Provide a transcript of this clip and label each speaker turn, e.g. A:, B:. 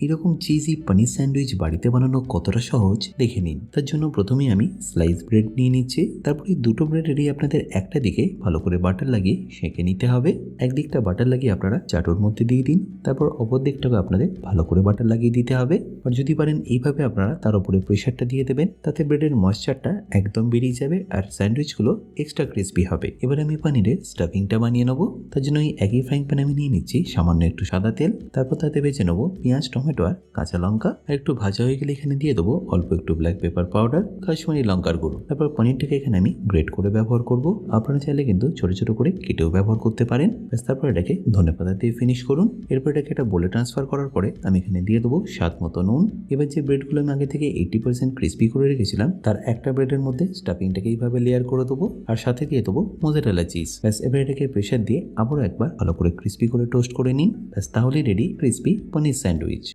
A: এরকম চিজি পনির স্যান্ডউইচ বাড়িতে বানানো কতটা সহজ, দেখে নিন। তার জন্য প্রথমে আমি স্লাইস ব্রেড নিয়ে নিচ্ছি। তারপরে দুটো ব্রেডেরই আপনাদের একটা দিকে ভালো করে বাটার লাগিয়ে সেঁকে নিতে হবে। একদিকটা বাটার লাগিয়ে আপনারা চাটুর মধ্যে দিয়ে দিন। তারপর অপর দিকটাকে আপনাদের ভালো করে বাটার লাগিয়ে দিতে হবে। আর যদি পারেন এইভাবে আপনারা তার উপরে প্রেশারটা দিয়ে দেবেন। তাতে ব্রেডের ময়েশ্চারটা একদম বেরিয়ে যাবে আর স্যান্ডউইচগুলো এক্সট্রা ক্রিস্পি হবে। এবার আমি পানিরের স্টাফিংটা বানিয়ে নেব। তার জন্য এই একই ফ্রাইং প্যান আমি নিয়ে নিচ্ছি, সামান্য একটু সাদা তেল। তারপর তাতে বেছে নেব পেঁয়াজ, টমেটো আর কাঁচা লঙ্কা, আর একটু ভাজা হয়ে গেলে এখানে দিয়ে দেবো অল্প একটু ব্ল্যাক পেপার পাউডার কাশ্মীরি লঙ্কার গুঁড়ো। তারপর পনিরটাকে এখানে আমি গ্রেট করে ব্যবহার করব। আপনারা চাইলে কিন্তু ছোটো ছোটো করে কেটেও ব্যবহার করতে পারেন। ব্যাস, তারপর এটাকে ধনে পাতা দিয়ে ফিনিশ করুন। এরপর এটাকে একটা বলে ট্রান্সফার করার পরে আমি এখানে দিয়ে দেবো স্বাদ মতো নুন। এবার যে ব্রেডগুলো আমি আগে থেকে এইটি পার্সেন্ট ক্রিস্পি করে রেখেছিলাম, তার একটা ব্রেডের মধ্যে স্টাফিংটাকে এইভাবে লেয়ার করে দেবো। আর সাথে দিয়ে দেবো মোজারেলা চিজ ব্যাস, এবার এটাকে প্রেশার দিয়ে আবারও একবার ভালো করে ক্রিস্পি করে টোস্ট করে নিন। ব্যাস, তাহলেই রেডি ক্রিস্পি পনির স্যান্ডউইচ